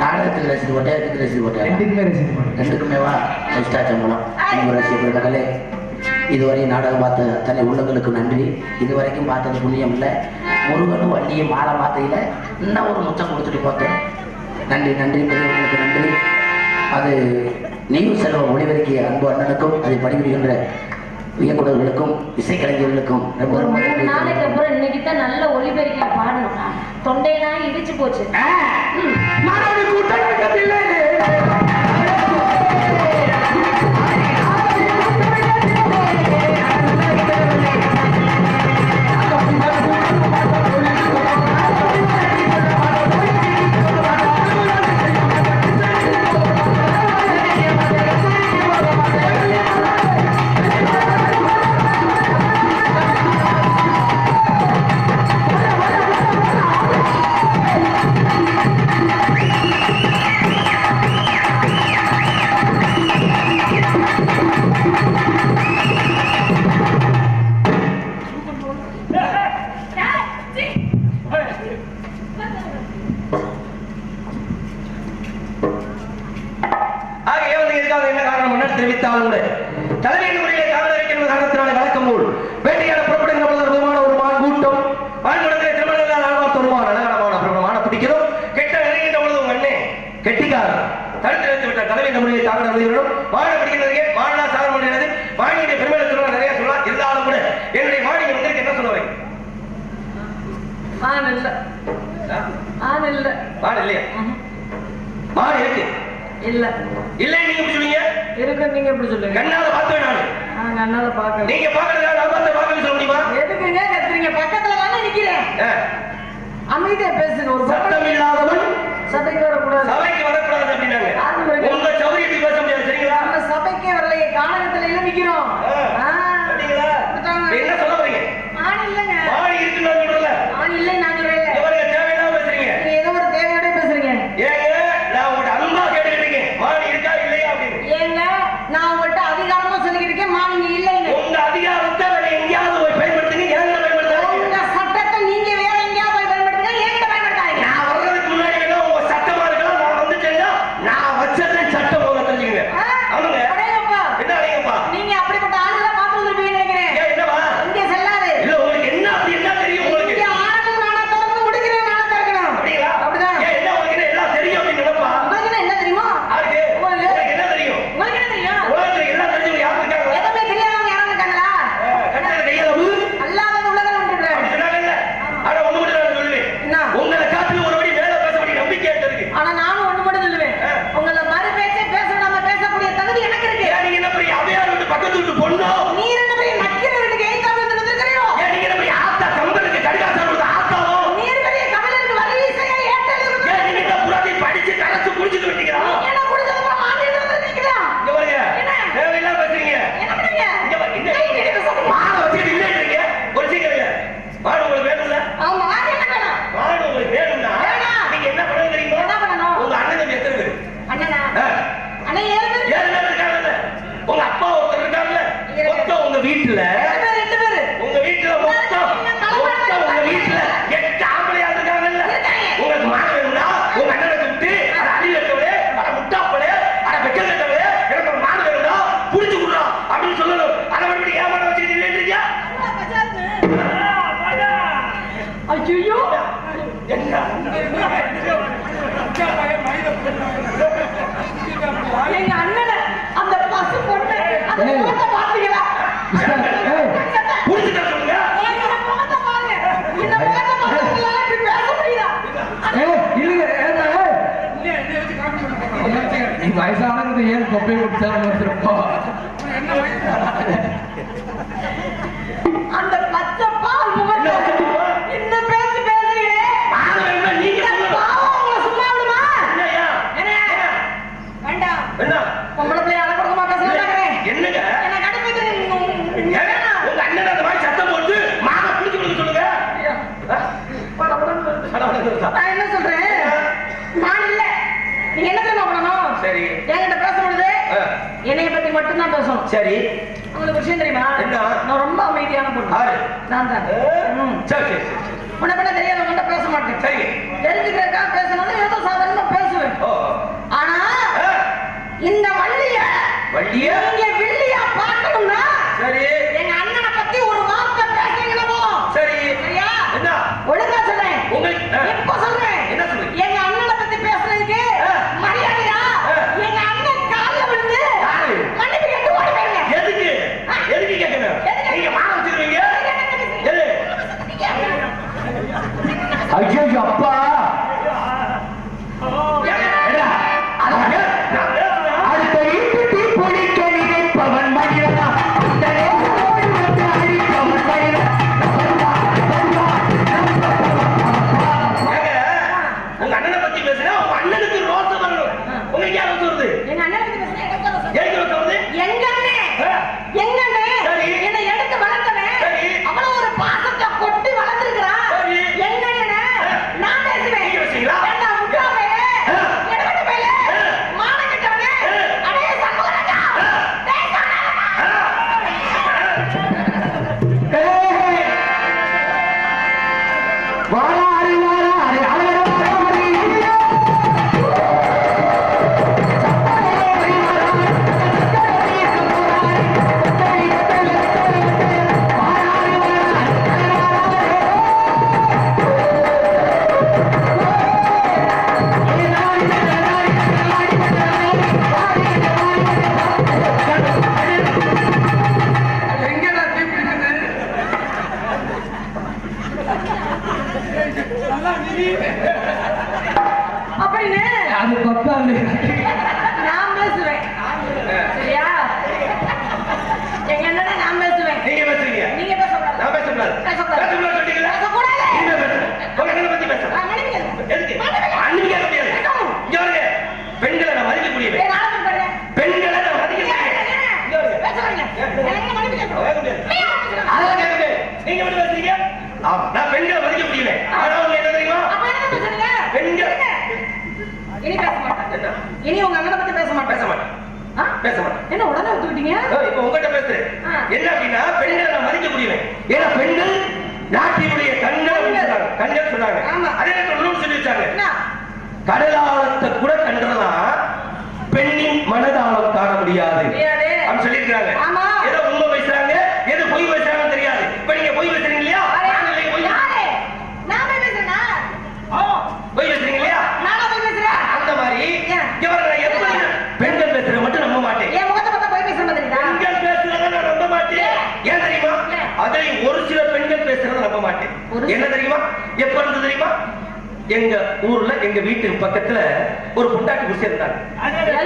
நாடகத்துக்கு ரசீது போட்டேன் இதுக்கு ரசீது போட்டேன் ரெண்டுக்குமே ரசீது போடு. ரெண்டுக்குமே வா. எக்ஸ்ட்ரா சம்பளம். நீங்கள் ரசீது கொடுக்கலே இதுவரை நாடகம் பார்த்த அத்தனை உள்ளங்களுக்கு நன்றி. இதுவரைக்கும் பார்த்தது புண்ணியம் இல்லை. முருகனும் வள்ளியும் மாலை மாத்தையில் இன்னும் ஒரு முத்தம் கொடுத்துட்டு பார்த்தேன் நன்றி நன்றி பெரியவங்களுக்கு நன்றி. அது நீர் செல்வ ஒளிவருக்கிய அன்பு அண்ணனுக்கும் அதை பணிபுரிகின்ற இயக்குநர்களுக்கும் இசைக்கலைஞர்களுக்கும் ரொம்ப ரொம்ப ஒரு மூணு நாளைக்கு அப்புறம் இன்னைக்கு தான் நல்ல ஒளிபெருக்கில பாடணும். தொண்டையெல்லாம் இடிச்சு போச்சு. ம். மாணவி தெரிவித்தாலும் கூட. தலைமையின் முறையிலே காவல் இருக்கிற காரணத்தினாலே வழக்கம் போல் வேட்டையாட புறப்படுகிற பொழுது அற்புதமான ஒரு மான் கூட்டம் மான் குடத்திலே திருமணத்தில் ஆழ்வார் தொழுவான் அழகான பிரபலமான பிடிக்கிறோம். கெட்ட நிறைகின்ற பொழுது உங்க அண்ணே கெட்டிக்காரன் தடுத்து நிறுத்தி விட்ட தலைமையின் முறையை தாக்கட முடிகிறோம் மாட பிடிக்கிறதுக்கே மாடா சாதனை முடியாது மாணியுடைய பெருமையை சொல்லலாம் நிறைய சொல்லலாம் இருந்தாலும் கூட என்னுடைய மாணி வந்திருக்கு. என்ன சொல்ல வரீங்க ஆண் இல்ல ஆண் இல்ல. மாடு இல்லையா. மாடு இருக்கு. இல்ல. இல்லை நீங்க சொல்லுவீங்க? இருக்கு நீங்க எப்படி சொல்லுங்க? கண்ணால பார்த்தேன் நானு. நாங்க அண்ணால பாக்க நீங்க பாக்குறதா நான் பார்த்து பார்க்க சொல்ல முடியுமா? எதுக்குங்க கத்துறீங்க? பக்கத்துல தானே நிக்கிறேன். அமைதியா பேசுங்க. ஒரு சத்தம் இல்லாதவன் சபைக்கு வரக்கூடாது. சபைக்கு வரக்கூடாது அப்படின்னாங்க? உங்க சௌரியத்துக்கு பேச முடியாது சரிங்களா? நம்ம சபைக்கே வரலையே. கானகத்துல நிக்கிறோம். எங்க அண்ணனை அந்த பசு பொண்ணு அந்த. முகத்தை பாத்தீங்களா ஏய். புடிச்சுட்ட சொல்லுங்க? ஏங்க, இந்த முகத்தை பாருங்க. இந்த முகத்தை பார்த்தீங்களா இப்படி பேச முடியுதா ஏய், இல்லைங்க, ஏண்டா, ஏய். நீ வயசானது ஏன் கொப்பை விட்டாலும் வந்துருப்பா அந்த பச்சை பால் முகத்தை இந்த பேச்சு பேசுறீங்களே மாடு வேணும்னா நீங்க இந்த சொல்லணும் பாவம் உங்களை சும்மா விடுமா என்னய்யா? என்ன வேண்டாம் என்ன பொம்பளை பிள்ளைய அழகமா பேசுறேன் என்னங்க எனக்கு அடுப்பது ஏங்க, உங்க அண்ணன் அந்த மாதிரி சத்தம் போட்டு மாடை புடிச்சு கொடுக்க சொல்லுங்க ஆ? அட, அட, நான் என்ன சொல்றேன்? நான் இல்ல. நீங்க என்ன தெரியுமா பண்ணணும்? சரி. என்கிட்ட பேசும்பொழுது. என்னைய பத்தி மட்டும்தான் பேசணும். சரி. உங்களுக்கு விஷயம் தெரியுமா? நான் ரொம்ப அமைதியான பொண்ணு. நான் தான். சரி சரி உன்னை பத்தி தெரியாத உன்கிட்ட பேச மாட்டேன். சரி. தெரிஞ்சுக்கிறதுக்காக பேசணும்னு ஏதோ சாதாரணமா பேசுவேன். ஆனா இந்த வள்ளிய வள்ளியா? இனி உங்க அண்ணனை பத்தி பேச மாட்டேன். பேச மாட்டேன்? பேச மாட்டேன். என்ன உடனே ஒத்துக்கிட்டீங்க? இப்ப உங்ககிட்ட பேசுறேன். என்ன அப்படின்னா பெண்களை நான் மதிக்கக்கூடியவன் ஏன்னா பெண்கள் நாட்டினுடைய கண்கள் கண்கள். சொன்னாங்க ஆமா. அதே நேரத்தில் சொல்லி வச்சாங்க. கடலாளத்தை கூட கண்டலாம் பெண்ணின் மனதாளம் காண முடியாது முடியாது. அப்படின்னு சொல்லியிருக்காங்க ஆமா. ஏதோ உண்மை பேசுறாங்க எது பொய் பேசுறாங்கன்னு தெரியாது இப்ப நீங்க பொய் பேசுறீங்க இல்லையா நாங்க இல்லையா பொய் யாரு? நான் போய் பேசுறேனா? பொய் பேசுறீங்க இல்லையா நானா போய் பேசுறேன்? அந்த மாதிரி ஏன்? இவரை நான் எப்படி பெண்கள் பேசுறத மட்டும் நம்ப மாட்டேன் என் முகத்தை பார்த்தா போய் பேசுற மாதிரி இருக்குதா? பெண்கள் பேசுறத நான் நம்ப மாட்டேன் ஏன் தெரியுமா ஏன்? அதில் ஒரு சில பெண்கள் பேசுறத நம்ப மாட்டேன் ஒரு சில- என்ன தெரியுமா எப்ப இருந்து தெரியுமா எங்க ஊர்ல எங்க வீட்டுக்கு பக்கத்துல ஒரு பொண்டாட்டி குடிசை இருந்தாங்க வீட்டு.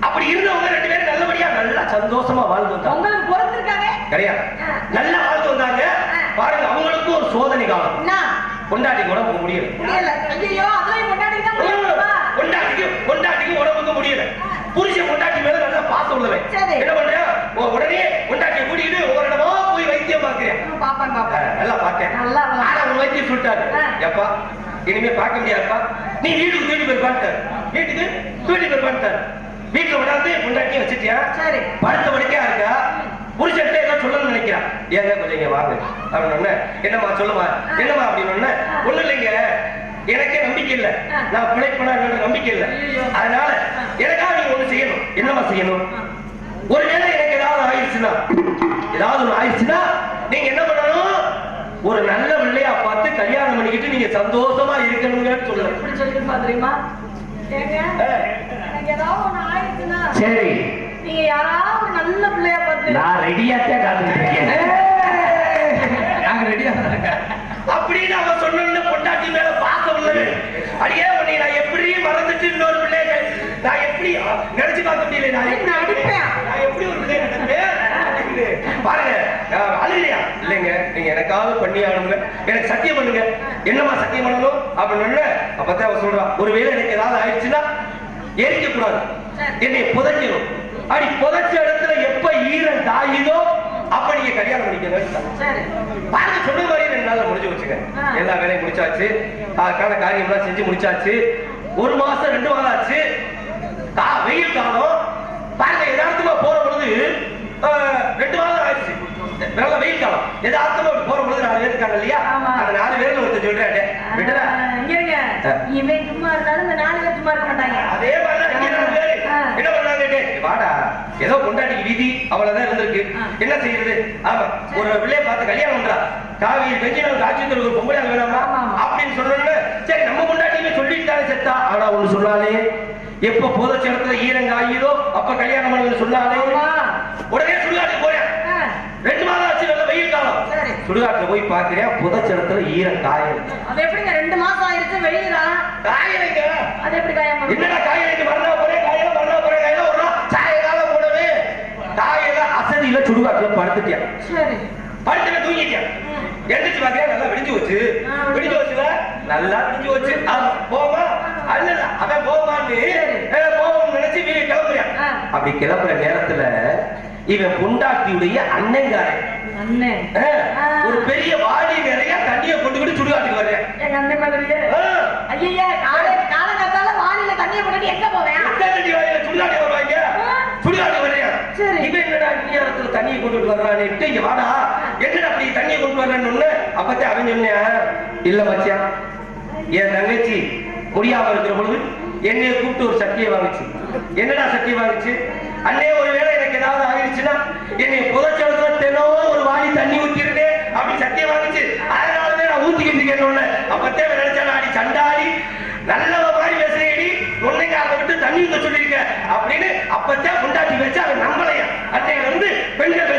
அப்படி இருந்தவங்க ரெண்டு பேரும் நல்லபடியா நல்லா சந்தோஷமா வாழ்ந்து வந்தாங்க? கிடையாது. நல்லா வாழ்ந்து வந்தாங்க. பாருங்க அவங்களுக்கும் ஒரு சோதனை காலம்? பொண்டாட்டி கூட போக முடியல. பொண்டாட்டிக்கு பொண்டாட்டிக்கு உடம்புக்கு முடியல புருஷன் பொண்டாட்டி மேல நல்லா பாசம் உள்ளவன். என்ன பண்றேன் உ- உடனே பொண்டாட்டியை கூட்டிட்டு ஒரு இடமா போய் வைத்தியம் பாக்குறேன். நல்லா பார்த்தேன் நல்லா வைத்தியம் சொல்லிட்டாரு. எப்பா இனிமே பார்க்க முடியாதுப்பா. நீ வீட்டுக்கு தூக்கி போய் பார்த்தாரு வீட்டுக்கு தூக்கி போய் பார்த்தாரு வீட்டுல விடாந்து பொண்டாட்டியை வச்சுட்டியா? சரி. படுத்த படுக்கையா இருக்கா? புருஷன்ட்ட ஏதோ சொல்லணும்னு நினைக்கிறான் ஏங்க கொஞ்சம் இங்க வாங்க. அப்படின்னு என்னம்மா சொல்லுமா? என்னம்மா அப்படின்னு ஒண்ணு இல்லைங்க. எனக்கே நம்பிக்கை இல்ல. நான் பிழைப்பனா நம்பிக்கை இல்ல. அதனால எனக்காக நீங்க ஒண்ணு செய்யணும். என்னம்மா செய்யணும்? ஒருவேளை எனக்கு ஏதாவது ஆயிடுச்சுன்னா ஏதாவது ஒண்ணு ஆயிடுச்சுன்னா நீங்க என்ன பண்ணணும்? ஒரு நல்ல பிள்ளையா பார்த்து கல்யாணம் பண்ணிக்கிட்டு நீங்க சந்தோஷமா இருக்கணுங்கன்னு சொல்லணும் எப்படி சொல்லிருப்பா தெரியுமா? சரி. நீங்க யாராவது நல்ல பிள்ளையா பார்த்து நான் ரெடியாத்தான் காத்துக்கிட்டு நாங்க ரெடியா அப்படின்னு அவன் சொன்ன பொண்டாட்டி மேல பாசம் உள்ளது அடியே உன்னை நான் எப்படி மறந்துட்டு இன்னொரு பிள்ளைய நான் எப்படி நினைச்சு பார்க்க முடியல நான் எப்படி அடிப்பேன். நான் எப்படி ஒரு பிள்ளைய நினைப்பேன் பாருங்க அஹ், அழுகலையா இல்லைங்க நீங்க எனக்காவது பண்ணி ஆகணுங்க. எனக்கு சத்தியம் பண்ணுங்க. என்னம்மா சத்தியம் பண்ணணும்? அப்படின்னு அப்பதான் அவன் சொல்றான் ஒருவேளை எனக்கு ஏதாவது ஆயிடுச்சுன்னா எரிக்க கூடாது என்னை புதைக்கணும். அப்படி புதைச்ச இடத்துல எப்ப ஈரம் தாயுதோ அப்ப நீங்க கல்யாணம் பண்ணிக்கணும் சரி. பாருங்க சொன்ன மாதிரி ரெண்டு நாள்ல முடிஞ்சு வச்சுங்க. எல்லா வேலையும் முடிச்சாச்சு. அதுக்கான காரியம்லாம் செஞ்சு முடிச்சாச்சு. ஒரு மாசம் ரெண்டு மாதம் ஆச்சு. வெயில் காலம். பாருங்க யதார்த்தமா போற பொழுது ரெண்டு மாதம் நல்ல வெயில் காலம். எதார்த்தமா அப்படி போற பொழுது நாலு பேர் இருக்காங்க இல்லையா. அந்த நாலு பேர்ல ஒருத்தர் இருங்க. ஆ. இவன் சும்மா இருந்தாலும் இந்த நாலு பேர் சும்மா இருக்க மாட்டாங்க. அதே மாதிரிதான் இங்க நாலு பேரு. என்ன பண்ணாங்க வாடா. ஏதோ கொண்டாட்டிக்கு விதி அவ்வளவுதான் இருந்திருக்கு. என்ன செய்யறது? ஆமா. ஒரு பிள்ளைய பார்த்து கல்யாணம் பண்றா. காவி பெஞ்சு நம்ம காட்சி ஒரு பொம்பளை வேணாமா. அப்படின்னு சொன்னோன்னு சரி நம்ம கொண்டாட்டியுமே சொல்லிட்டாலே செத்தா? ஆனா ஒண்ணு சொன்னாலே. எப்ப புதச்சடத்துல ஈரங்காயுதோ அப்ப கல்யாணம் பண்ணுன்னு சொன்னாலே ஆமா. உடனே சுடுகாட்டுக்கு போறேன் ஆ, ரெண்டு மாதம் ஆச்சு நல்ல வெயில் காலம் சரி. சுடுகாட்டுல போய் பாக்குறேன் புதச்சடத்துல ஈரம் காயம். அது எப்படிங்க ரெண்டு மாசம் ஆயிருச்சு தான் காயலைங்க. அது எப்படி காயாம? என்னடா காயலைக்கு மரணா போறேன் காயல மரணா போறேன் காயல ஒரு நாள் சாயங்காலம் போடவே காயல அசதியில சுடுகாட்டுல படுத்துட்டியா சரி. படுத்துல தூங்கிட்டியா ம். எந்திரிச்சு பாத்தியா நல்லா விடிஞ்சு வச்சு ஆ, விடிஞ்சு வச்சுல நல்லா விடிஞ்சு வச்சு போமா? அல்ல அவன் போமான்னு சரி. போவோம் நினைச்சு வீடு கிளம்புறான். ஆ. அப்படி கிளம்புற நேரத்துல இவன் பொண்டாட்டியுடைய அண்ணங்காரன் அண்ணன். ஒரு பெரிய வாடி நிறைய தண்ணியை கொண்டுகிட்டு சுடுகாட்டுக்கு வர்றேன். எங்க அண்ணன் மாதிரியே? ஐயா காலை காலங்கத்தால வானில தண்ணியை போட்டுட்டு எங்க போவேன்? எத்தனை தண்ணி வாயில சுடுகாட்டுக்கு வருவாங்க? ஆ. சுடுகாட்டுக்கு வர்றேன். சரி. இவன் என்னடா நேரத்துல தண்ணியை கொண்டுட்டு வர்றான்னுட்டு இங்க வாடா. என்னடா அப்படி தண்ணியை கொண்டு வர்றேன்னு அப்பத்தே அவன் சொன்னேன் இல்ல மச்சான். என் தங்கச்சி முடியாம இருக்கிற பொழுது என்னைய கூப்பிட்டு ஒரு சட்டியை வாங்குச்சு. என்னடா சட்டியை வாங்குச்சு? அண்ணே ஒருவேளை ஏதாவது ஆயிடுச்சுன்னா என்னை புதைச்சலத்துல தினமும் ஒரு வாடி தண்ணி ஊத்திருக்கேன் அப்படி சத்தியம் வாங்கிச்சு அதனாலதான் நான் ஊத்திக்கிட்டு இருக்கேன் அப்பத்தே நினைச்சாலும் அடி சண்டாடி நல்லவ மாதிரி பேசுறேடி உன்னைங்க அதை விட்டு தண்ணி ஊத்த சொல்லியிருக்க அப்படின்னு அப்பத்தே கொண்டாட்டி வச்சு அவன் நம்பலையா? அன்னையில இருந்து பெண்கள்